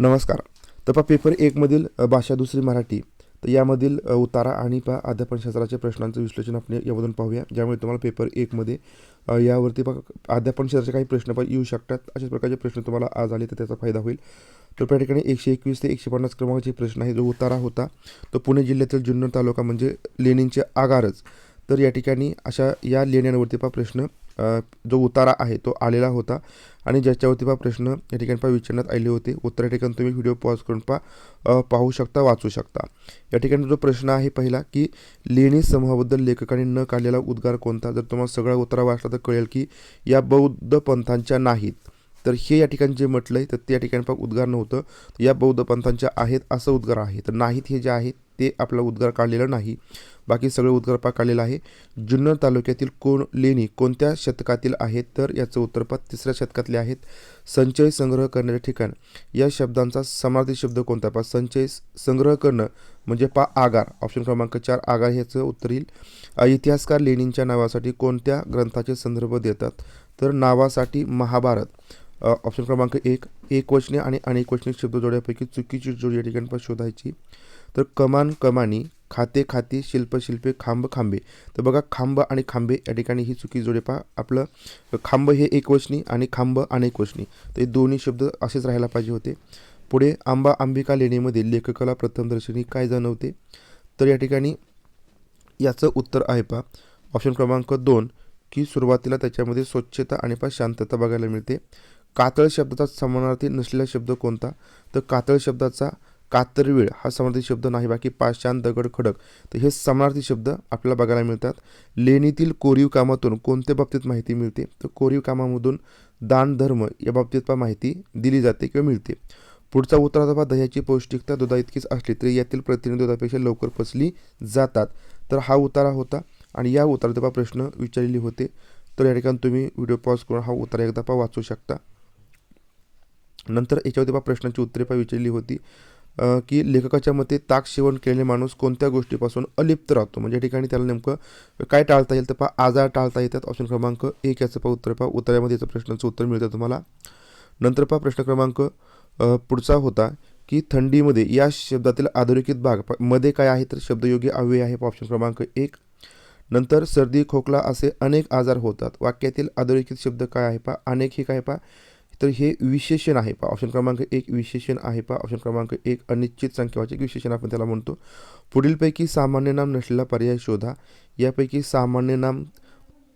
नमस्कार. तपा पेपर एकमधील भाषा दुसरी मराठी. तर यामधील उतारा आणि पहा अध्यापनशास्त्राच्या प्रश्नांचं विश्लेषण आपण यामधून पाहूया. ज्यामुळे तुम्हाला पेपर एकमध्ये यावरती पहा अध्यापनशास्त्राचे काही प्रश्न पण येऊ शकतात. अशाच प्रकारचे प्रश्न तुम्हाला आज आले तर त्याचा फायदा होईल. तर त्या ठिकाणी एकशे एकवीस ते एकशे पन्नास क्रमांकाचे प्रश्न आहे जो उतारा होता तो पुणे जिल्ह्यातील जुन्नर तालुका म्हणजे लेणींचे आगारच. तर या ठिकाणी अशा या लेण्यांवरती पहा प्रश्न जो उतारा आहे तो आलेला होता. आणि ज्याच्यावरती पहा प्रश्न या ठिकाणी पहा विचारण्यात आले होते. उत्तर या ठिकाणी तुम्ही व्हिडिओ पॉज करून पहा. पाहू शकता वाचू शकता. या ठिकाणी जो प्रश्न आहे पहिला की लेणी समूहाबद्दल लेखकाने न काढलेला उद्गार कोणता? जर तुम्हाला सगळा उतारा वाचला तर कळेल की या बौद्ध पंथांच्या नाहीत. तर हे या ठिकाणी जे म्हटलं आहे तर ते या ठिकाणी पहा उद्गार नव्हतं. या बौद्ध पंथांच्या आहेत असं उद्गार आहे. तर नाहीत हे जे आहेत ते आपला उद्गार काढलेलं नाही. बाकी सगळे उद्गार पा काढलेला आहे. जुन्नर तालुक्यातील कोण लेणी कोणत्या शतकातील आहेत? तर याचं उत्तरपात तिसऱ्या शतकातले आहेत. संचय संग्रह करण्याचे ठिकाण. या शब्दांचा समार्थी शब्द कोणता पा संचय संग्रह करणं. म्हणजे पा आगार. ऑप्शन क्रमांक चार आगार ह्याचं उत्तर येईल. इतिहासकार लेणींच्या नावासाठी कोणत्या ग्रंथाचे संदर्भ देतात? तर नावासाठी महाभारत. ऑप्शन क्रमांक एक एकवचनी आणि अनेकवचनी शब्द जोड्यापैकी चुकीची जोडी या ठिकाणी पण शोधायची. तर कमान कमानी खाते खाते शिल्प शिल्पे खांब खांबे. तर बघा खांब आणि खांबे या ठिकाणी ही चुकी जोडे पहा. आपलं खांब हे एकवचनी आणि खांब अनेकवचनी तर हे दोन्ही शब्द असेच राहायला पाहिजे होते. पुढे आंबा आंबिका लेणीमध्ये लेखकाला प्रथमदर्शनी काय जाणवते? तर या ठिकाणी याचं उत्तर आहे पहा. ऑप्शन क्रमांक दोन की सुरुवातीला त्याच्यामध्ये स्वच्छता आणि पण शांतता बघायला मिळते. कातळ शब्दाचा समानार्थी नसलेला शब्द कोणता? तर कातळ शब्दाचा कातरवीळ हा समानार्थी शब्द नाही बाकी पाषाण दगड खडक. तर हे समानार्थी शब्द आपल्याला बघायला मिळतात. लेणीतील कोरीव कामातून कोणत्या बाबतीत माहिती मिळते? तर कोरीव कामामधून दान धर्म या बाबतीत पण माहिती दिली जाते किंवा मिळते. पुढचा उत्तर आता दह्याची पौष्टिकता दुधा इतकीच असली तरी यातील प्रतिनिधी दुधापेक्षा लवकर पचली जातात. तर हा उतारा होता. आणि या उतारात प्रश्न विचारलेले होते. तर या ठिकाणी तुम्ही व्हिडिओ पॉज करून हा उतारा एकदा वाचू शकता. नंतर याच्यावरती पहा प्रश्नांची उत्तरे पा विचारली होती. की लेखकाच्या मते ताक सेवन केलेले माणूस कोणत्या गोष्टीपासून अलिप्त राहतो? म्हणजे या ठिकाणी त्याला नेमकं काय टाळता येईल? तर पहा आजार टाळता येतात. ऑप्शन क्रमांक एक याचं पहा उत्तर पा उत्तरामध्ये याचं प्रश्नाचं उत्तर मिळतं तुम्हाला. नंतर पहा प्रश्न क्रमांक पुढचा होता की थंडीमध्ये या शब्दातील अधोरेखित भागमध्ये काय आहे? तर शब्दयोगी अव्यय आहे. ऑप्शन क्रमांक एक. नंतर सर्दी खोकला असे अनेक आजार होतात. वाक्यातील अधोरेखित शब्द काय आहे पहा? अनेक हे काय पहा? तर हे विशेषण आहे पा ऑप्शन क्रमांक एक विशेषण आहे पा ऑप्शन क्रमांक एक अनिश्चित संख्यावाचक विशेषण आपण त्याला म्हणतो. पुढीलपैकी सामान्य नाम नसलेला पर्याय शोधा. यापैकी सामान्य नाम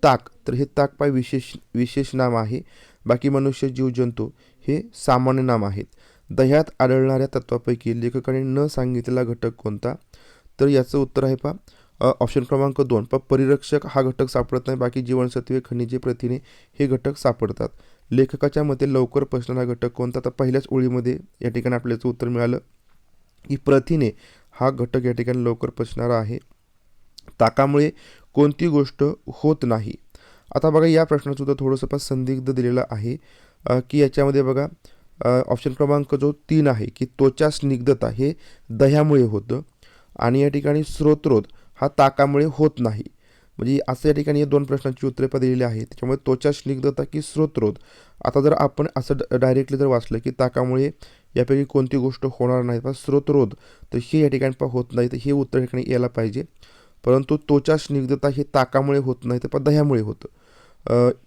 ताक. तर हे ताक पाय विशेष विशेष नाम आहे. बाकी मनुष्य जीव जंतू हे सामान्य नाम आहेत. दह्यात आढळणाऱ्या तत्वापैकी लेखकाने न सांगितलेला घटक कोणता? तर याचं उत्तर आहे पहा. ऑप्शन क्रमांक दोन. पण परिरक्षक हा घटक सापडत नाही बाकी जीवनसत्वे खनिजे प्रथिने हे घटक सापडतात. लेखकाच्या मते लवकर पचणारा घटक कोणता? तर पहिल्याच ओळीमध्ये या ठिकाणी आपल्याचं उत्तर मिळालं की प्रथिने हा घटक या ठिकाणी लवकर पचणारा आहे. ताकामुळे कोणती गोष्ट होत नाही. आता बघा या प्रश्नाचं सुद्धा थोडंसं पण संदिग्ध दिलेलं आहे की याच्यामध्ये बघा ऑप्शन क्रमांक जो तीन आहे की त्वचा स्निग्धता हे दह्यामुळे होतं. आणि या ठिकाणी स्रोत्रोत हा ताकामुळे होत नाही. म्हणजे असं या ठिकाणी या दोन प्रश्नांची उत्तरे पण दिलेली आहेत. त्याच्यामुळे त्वचा स्निग्धता की स्रोतरोध? आता जर आपण असं डायरेक्टली जर वाचलं की ताकामुळे यापैकी कोणती गोष्ट होणार नाही पण स्रोतरोध तर हे या ठिकाणी पण होत नाही तर हे उत्तर या ठिकाणी यायला पाहिजे. परंतु त्वचा स्निग्धता हे ताकामुळे होत नाही तर पण दह्यामुळे होतं.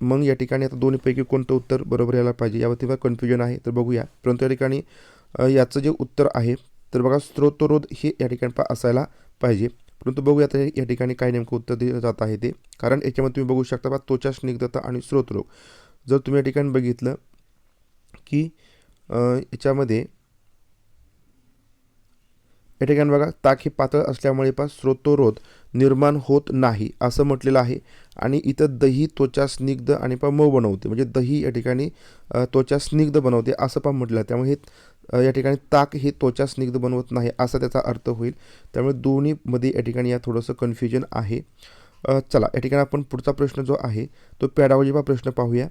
मग या ठिकाणी आता दोन्हीपैकी कोणतं उत्तर बरोबर यायला पाहिजे यावरती बघा कन्फ्युजन आहे तर बघूया. परंतु या ठिकाणी याचं जे उत्तर आहे तर बघा स्रोतरोध हे या ठिकाणी पा असायला पाहिजे. परंतु बघूया आता या ठिकाणी काय नेमकं उत्तर दिलं जात आहे ते. कारण याच्यामध्ये तुम्ही बघू शकता बा त्वचा स्निग्धता आणि स्रोतरोग जर तुम्ही या ठिकाणी बघितलं की याच्यामध्ये या ठिकाणी बघा ताक हे पातळ असल्यामुळे पा स्रोतोरोध निर्माण होत नाही असं म्हटलेलं आहे. आणि इथं दही त्वचा स्निग्ध आणि पण मऊ बनवते. म्हणजे दही या ठिकाणी त्वचा स्निग्ध बनवते असं पण म्हटलं. आहे त्यामुळे हे या ठिकाणी ताक हे त्वचा स्निग्ध बनवत नाही असा त्याचा अर्थ होईल. त्यामुळे दोन्हीमध्ये या ठिकाणी या थोडंसं कन्फ्युजन आहे. चला या ठिकाणी आपण पुढचा प्रश्न जो आहे तो पॅडावजीचा प्रश्न पाहूया.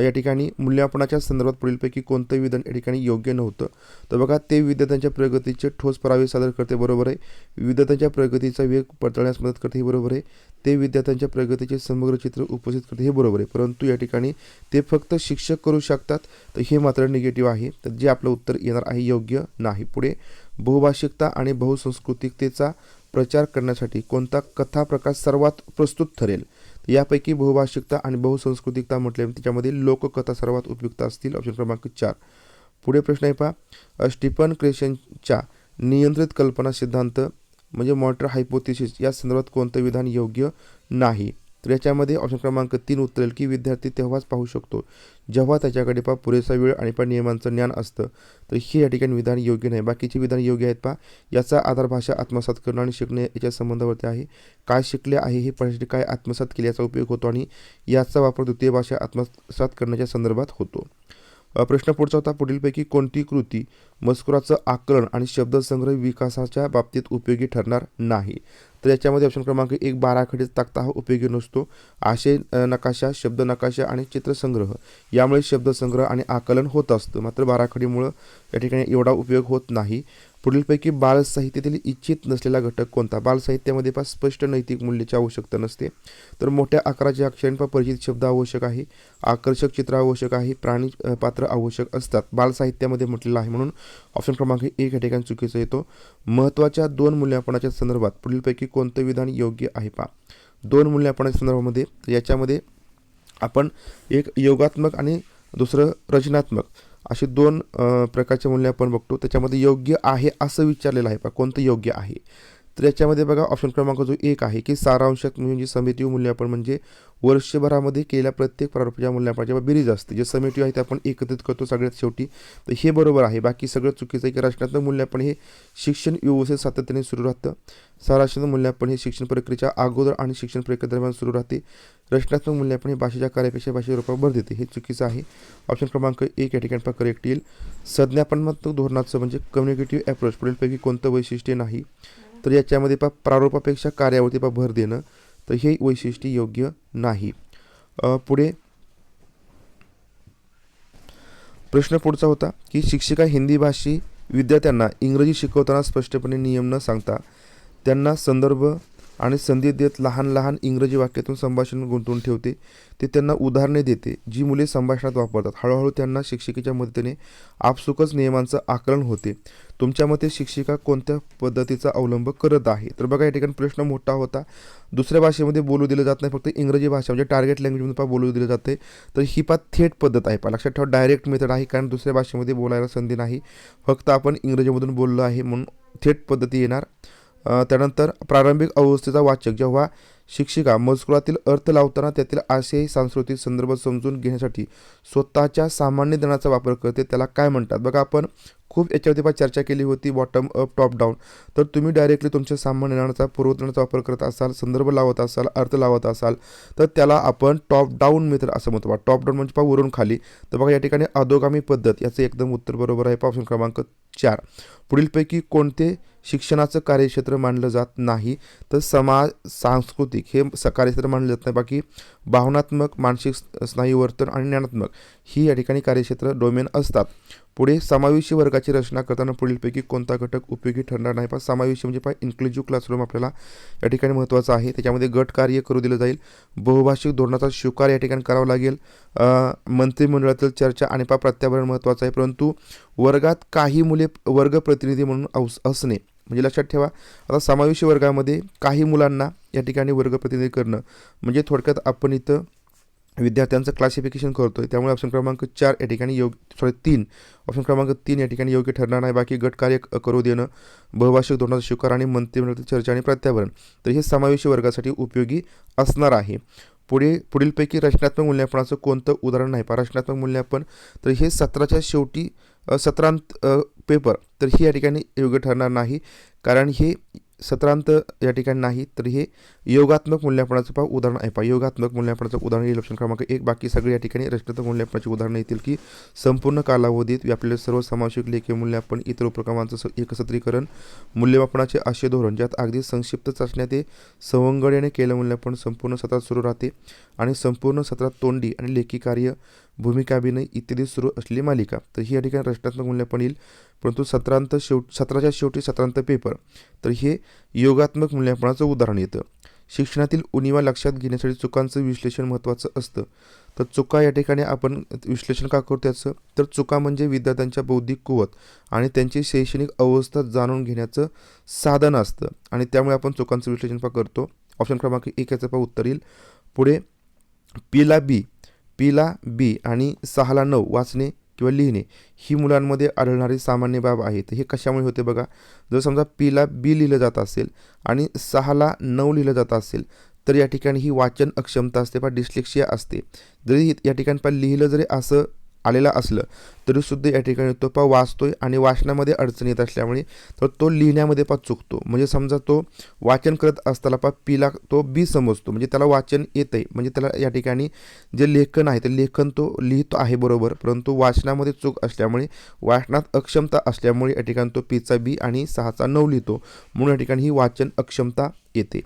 या ठिकाणी मूल्यमापनाच्या संदर्भात पुढीलपैकी कोणतं विधान या ठिकाणी योग्य नव्हतं. तर बघा ते विद्यार्थ्यांच्या प्रगतीचे ठोस पुरावे सादर करते बरोबर आहे. विद्यार्थ्यांच्या प्रगतीचा वेग पडताळण्यास मदत करते हे बरोबर आहे. ते विद्यार्थ्यांच्या प्रगतीचे समग्र चित्र उपस्थित करते हे बरोबर आहे. परंतु या ठिकाणी ते फक्त शिक्षक करू शकतात तर हे मात्र निगेटिव्ह आहे. तर जे आपलं उत्तर येणार आहे योग्य नाही. पुढे बहुभाषिकता आणि बहुसंस्कृतिकतेचा प्रचार करण्यासाठी कोणता कथा प्रकार सर्वात प्रस्तुत ठरेल? यापैकी बहुभाषिकता आणि बहुसंस्कृतिकता म्हटले त्याच्यामध्ये लोककथा सर्वात उपयुक्त असतील. ऑप्शन क्रमांक चार. पुढे प्रश्न आहे पहा. स्टीफन क्रेशनच्या नियंत्रित कल्पना सिद्धांत म्हणजे मॉटर हायपोथिसिस या संदर्भात कोणतं विधान योग्य नाही? तर याच्यामध्ये ऑप्शन क्रमांक तीन उतरेल की विद्यार्थी तेव्हाच पाहू शकतो. जेव्हा त्याच्याकडे पहा पुरेसा वेळ आणि पण नियमांचं ज्ञान असतं तर हे या ठिकाणी विधान योग्य नाही. बाकीचे विधान योग्य आहेत पहा. याचा आधार भाषा आत्मसात करणं आणि शिकणे याच्या संबंधावरती आहे. काय शिकले आहे हे पाहण्यासाठी काय आत्मसात केले याचा उपयोग होतो आणि याचा वापर द्वितीय भाषा आत्मसात करण्याच्या संदर्भात होतो. प्रश्न पुढचा होता. पुढीलपैकी कोणती कृती मजकुराचं आकलन आणि शब्दसंग्रह विकासाच्या बाबतीत उपयोगी ठरणार नाही? तर याच्यामध्ये ऑप्शन क्रमांक एक बाराखडीचा तक्ता हा उपयोगी नसतो. आशय नकाशा शब्द नकाशा आणि चित्रसंग्रह. यामुळे शब्दसंग्रह आणि आकलन होत असतं. मात्र बाराखडीमुळं या ठिकाणी एवढा उपयोग होत नाही. पुढीलपैकी बालसाहित्यातील इच्छित नसलेला घटक कोणता? बालसाहित्यामध्ये पा स्पष्ट नैतिक मूल्याची आवश्यकता नसते. तर मोठ्या आकाराच्या अक्षरांपा परिचित शब्द आवश्यक आहे. आकर्षक चित्र आवश्यक आहे. प्राणी पात्र आवश्यक असतात. बालसाहित्यामध्ये म्हटलेलं आहे म्हणून ऑप्शन क्रमांक एक या ठिकाणी चुकीचा येतो. महत्त्वाच्या दोन मूल्यांकनाच्या संदर्भात पुढीलपैकी कोणतं विधान योग्य आहे पा दोन मूल्यांकनाच्या संदर्भामध्ये याच्यामध्ये आपण एक योगात्मक आणि दुसरं रचनात्मक. असे दोन प्रकारचे मूल्य आपण बघतो. त्याच्यामध्ये योग्य आहे असं विचारलेलं आहे पा कोणतं योग्य आहे? तर याच्यामध्ये बघा ऑप्शन क्रमांक जो एक आहे की सारांशात म्हणजे समितीय मूल्यांकन म्हणजे वर्षभरामध्ये केलेल्या प्रत्येक प्रारूपाच्या मूल्यमापनाची बेरीज असते जे समिती आहे ते आपण एकत्रित करतो सगळ्यात शेवटी तर हे बरोबर आहे. बाकी सगळं चुकीचं आहे की रचनात्मक मूल्यांकन हे शिक्षण व्यवस्थेत सातत्याने सुरू राहतं. सारांशात्मक मूल्यांकन हे शिक्षण प्रक्रियेच्या अगोदर आणि शिक्षण प्रक्रियेदरम्यान सुरू राहते. रचनात्मक मूल्यांकन हे भाषेच्या कार्यापेक्षा भाषेच्या रूपावर भर देते. हे चुकीचं आहे. ऑप्शन क्रमांक एक या ठिकाणी पहा करेक्ट येईल संज्ञापनात्मक धोरणाचं म्हणजे कम्युनिकेटिव्ह अप्रोच पुढीलपैकी कोणतं वैशिष्ट्य नाही. तर याच्यामध्ये पा प्रारूपापेक्षा कार्यावरती पा भर देणं तर हे वैशिष्ट्य योग्य नाही. पुढे प्रश्न पुढचा होता की शिक्षिका हिंदी भाषी विद्यार्थ्यांना इंग्रजी शिकवताना स्पष्टपणे नियम न सांगता त्यांना संदर्भ आणि संधी देत लहान लहान इंग्रजी वाक्यातून संभाषण गुंतवून ठेवते. ते त्यांना उदाहरणे देते जी मुले संभाषणात वापरतात. हळूहळू त्यांना शिक्षिकेच्या मदतीने आपसुकच नियमांचं आकलन होते. तुमच्या मते शिक्षिका कोणत्या पद्धतीचा अवलंब करत आहे? तर बघा या ठिकाणी प्रश्न मोठा होता. दुसऱ्या भाषेमध्ये बोलू दिलं जात नाही फक्त इंग्रजी भाषा म्हणजे टार्गेट लँग्वेजमध्ये पा बोलू दिलं जाते. तर ही पा थेट पद्धत आहे. पा लक्षात ठेवा डायरेक्ट मेथड आहे कारण दुसऱ्या भाषेमध्ये बोलायला संधी नाही. फक्त आपण इंग्रजीमधून बोललो आहे म्हणून थेट पद्धती येणार. त्यानंतर प्रारंभिक अवस्थेचा वाचक जेव्हा शिक्षिका मजकुरातील अर्थ लावताना त्यातील आशय सांस्कृतिक संदर्भ समजून घेण्यासाठी स्वतःच्या सामान्य ज्ञानाचा वापर करते. त्याला काय म्हणतात? बघा आपण खूप याच्यावरती पहा चर्चा केली होती बॉटम अप टॉप डाऊन तर तुम्ही डायरेक्टली तुमच्या सामान्य ज्ञानाचा पूर्वज्ञानाचा वापर करत असाल संदर्भ लावत असाल अर्थ लावत असाल तर त्याला आपण टॉप डाऊन मित्र असं म्हणतो. बा टॉप डाऊन म्हणजे पा वरून खाली. तर बघा या ठिकाणी अधोगामी पद्धत याचं एकदम उत्तर बरोबर आहे. पहा ऑप्शन क्रमांक चार. पुढीलपैकी कोणते शिक्षणाचं कार्यक्षेत्र मानलं जात नाही? तर समाज सांस्कृतिक हे स कार्यक्षेत्र जात नाही. बाकी भावनात्मक मानसिक स्नायूवर्तन आणि ज्ञानात्मक ही या ठिकाणी कार्यक्षेत्र डोमेन असतात. पुढे समावेशी वर्गाची रचना करताना पुढीलपैकी कोणता घटक उपयोगी ठरणार नाही? पहा समावेशी म्हणजे पहा इन्क्लुझिव्ह क्लासरूम आपल्याला या ठिकाणी महत्त्वाचं आहे. त्याच्यामध्ये गट कार्य करू दिलं जाईल. बहुभाषिक धोरणाचा स्वीकार या ठिकाणी करावा लागेल. मंत्रिमंडळातील चर्चा आणि पहा प्रत्यावरण महत्त्वाचं आहे. परंतु वर्गात काही मुले वर्ग प्रतिनिधी म्हणून अवस असणे म्हणजे लक्षात ठेवा. आता समावेशी वर्गामध्ये काही मुलांना या ठिकाणी वर्ग प्रतिनिधी करणं म्हणजे थोडक्यात आपण इथं विद्यार्थ्यांचं क्लासिफिकेशन करतो आहे त्यामुळे ऑप्शन क्रमांक चार या ठिकाणी योग्य सॉरी तीन. ऑप्शन क्रमांक तीन या ठिकाणी योग्य ठरणार नाही. बाकी गटकार्य करू देणं बहुभाषिक धोरणाचा स्वीकार आणि मंत्रिमंडळातील चर्चा आणि प्रत्यावरण तर हे समावेशी वर्गासाठी उपयोगी असणार आहे. पुढे पुढीलपैकी रचनात्मक मूल्यमापनाचं कोणतं उदाहरण नाही? पहा रचनात्मक मूल्यमापन तर हे सत्राच्या शेवटी सत्रांत पेपर. तर ही या ठिकाणी योग्य ठरणार नाही. कारण हे सत्रांत या ठिकाणी नाही तर हे योगात्मक मूल्यांपणाचं पाव उदाहरण आहे पहा. योगात्मक मूल्यांपणाचं उदाहरण येईल ऑप्शन क्रमांक एक. बाकी सगळे या ठिकाणी रचनात्मक मूल्यांकनाची उदाहरणं येतील की संपूर्ण कालावधीत व्यापलेले सर्व समावेशक लेखी मूल्यांपण इतर उपक्रमांचं स- मूल्यमापनाचे असे धोरण ज्यात अगदी संक्षिप्त चाचण्या ते संवंगडेने केलं मूल्यांपण संपूर्ण सत्रात सुरू राहते आणि संपूर्ण सत्रात तोंडी आणि लेखी कार्य भूमिका अभिनय इत्यादी सुरू असलेली मालिका. तर ही या ठिकाणी रचनात्मक मूल्यांपण येईल. परंतु सत्रांत शेवट सत्राच्या शेवटी सत्रांत पेपर तर हे योगात्मक मूल्यांकनाचं उदाहरण येतं. शिक्षणातील उणीवा लक्षात घेण्यासाठी चुकांचं विश्लेषण महत्त्वाचं असतं. तर चुका या ठिकाणी आपण विश्लेषण का करतो त्याचं? तर चुका म्हणजे विद्यार्थ्यांच्या बौद्धिक कुवत आणि त्यांची शैक्षणिक अवस्था जाणून घेण्याचं साधन असतं आणि त्यामुळे आपण चुकांचं विश्लेषण पा करतो. ऑप्शन क्रमांक एक याचं पा उत्तर येईल. पुढे पीला बी पीला बी आणि सहाला नऊ वाचणे किंवा लिहिणे ही मुलांमध्ये आढळणारी सामान्य बाब आहे तर हे कशामुळे होते बघा? जर समजा पीला बी लिहिलं जात असेल आणि सहाला नऊ लिहिलं जात असेल तर या ठिकाणी ही वाचन अक्षमता असते पा डिस्लेक्शिया असते. जरी या ठिकाणी पा लिहिलं जरी असं आलेलं असलं तरीसुद्धा या ठिकाणी तो पा आहे आणि वाचनामध्ये अडचण येत असल्यामुळे तर तो लिहिण्यामध्ये पा चुकतो. म्हणजे समजा तो वाचन करत असताना पा पीला तो बी समजतो. म्हणजे त्याला वाचन येतं आहे म्हणजे त्याला या ठिकाणी जे लेखन आहे ते लेखन तो लिहितो आहे बरोबर. परंतु वाचनामध्ये चूक असल्यामुळे वाचनात अक्षमता असल्यामुळे या ठिकाणी तो पीचा बी आणि सहाचा नऊ लिहितो. म्हणून या ठिकाणी ही वाचन अक्षमता येते.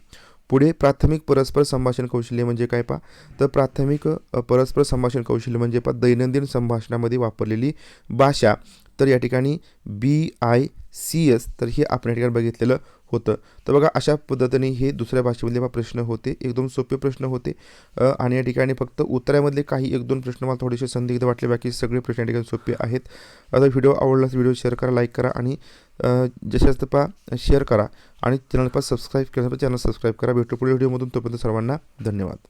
पुढे प्राथमिक परस्पर संभाषण कौशल्य म्हणजे काय पा तर प्राथमिक परस्पर संभाषण कौशल्य म्हणजे पा दैनंदिन संभाषणामध्ये वापरलेली भाषा. तर या ठिकाणी बी आय सी एस तर हे आपण या ठिकाणी बघितलेलं होतं. तर बघा अशा पद्धतीने हे दुसऱ्या भाषेमधले बा प्रश्न होते एकदम सोपे प्रश्न होते. आणि या ठिकाणी फक्त उत्तरामधले काही एक दोन प्रश्न मला थोडेसे संदिग्ध वाटले बाकी सगळे प्रश्न या ठिकाणी सोपे आहेत. आता व्हिडिओ आवडलाच व्हिडिओ शेअर करा लाईक करा आणि अ, जास्तीत पा शेअर करा. आणि चॅनल पा सबस्क्राईब केल्यानंतर चॅनल सबस्क्राईब करा. भेटू पुढील व्हिडिओमधून तोपर्यंत सर्वांना धन्यवाद.